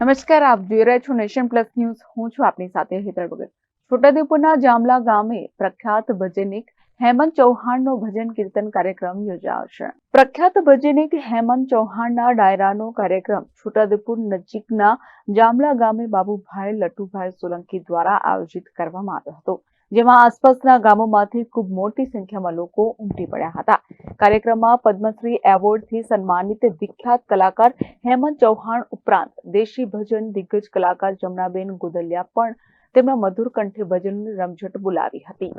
નમસ્કાર, આપ જોઈ રહ્યા છો નેશન પ્લસ ન્યૂઝ. હું છું આપની સાથે હેતર ભગત. છોટાઉદેપુરના જામલા ગામે પ્રખ્યાત ભજનિક હેમંત ચૌહાણનો ભજન કીર્તન કાર્યક્રમ યોજાશે પ્રખ્યાત ભજનિક હેમંત ચૌહાણના ડાયરાનો કાર્યક્રમ છોટાઉદેપુર નજીકના જામલા ગામે બાબુભાઈ લટુભાઈ સોલંકી દ્વારા આયોજિત કરવામાં આવ્યો હતો, જેમાં આસપાસના ગામોમાંથી ખૂબ મોટી સંખ્યામાં લોકો ઉમટી પડ્યા હતા. કાર્યક્રમમાં પદ્મશ્રી એવોર્ડથી સન્માનિત વિખ્યાત કલાકાર હેમંત ચૌહાણ ઉપરાંત દેશી ભજન દિગ્ગજ કલાકાર જમનાબેન ગોદલિયા પણ તેમના મધુર કંઠે ભજનની રમઝટ બોલાવી હતી.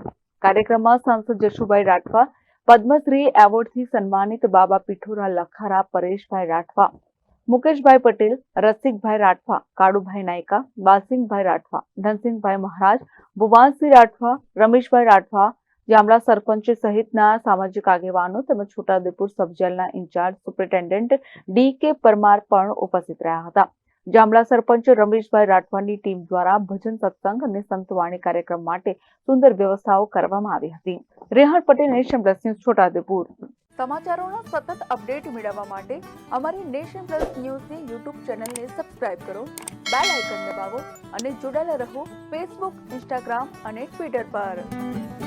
કાર્યક્રમમાં સાંસદ જશુભાઈ રાઠવા, પદ્મશ્રી એવોર્ડથી સન્માનિત બાબા પીઠોરા લખારા, પરેશભાઈ રાઠવા, મુકેશભાઈ પટેલ, રસિકભાઈ રાઠવા, કાળુભાઈ નાયકા બાસિંગભાઈ રાઠવા, ધનસિંહભાઈ મહારાજ, ભુવાનસિંહ રાઠવા, રમેશભાઈ રાઠવા જામલા સરપંચ સહિતના સામાજિક આગેવાનો તેમજ Chhota Udepur સબજેલના incharge superintendent D K Parmar પણ ઉપસ્થિત રહ્યા હતા. જામલા સરપંચ રમેશભાઈ રાઠવાની ટીમ દ્વારા ભજન સત્સંગ અને સંતવાણી કાર્યક્રમ માટે સુંદર વ્યવસ્થાઓ કરવામાં આવી હતી. Rehan Patel, nation plus news, Chhotaudepur. સમાચારોના સતત અપડેટ મેળવવા માટે અમારી નેશન પ્લસ ન્યૂઝની યુટ્યુબ ચેનલને સબસ્ક્રાઇબ કરો, બેલ આઇકન દબાવો અને જોડાયેલા રહો ફેસબુક, ઇન્સ્ટાગ્રામ અને ટ્વિટર પર.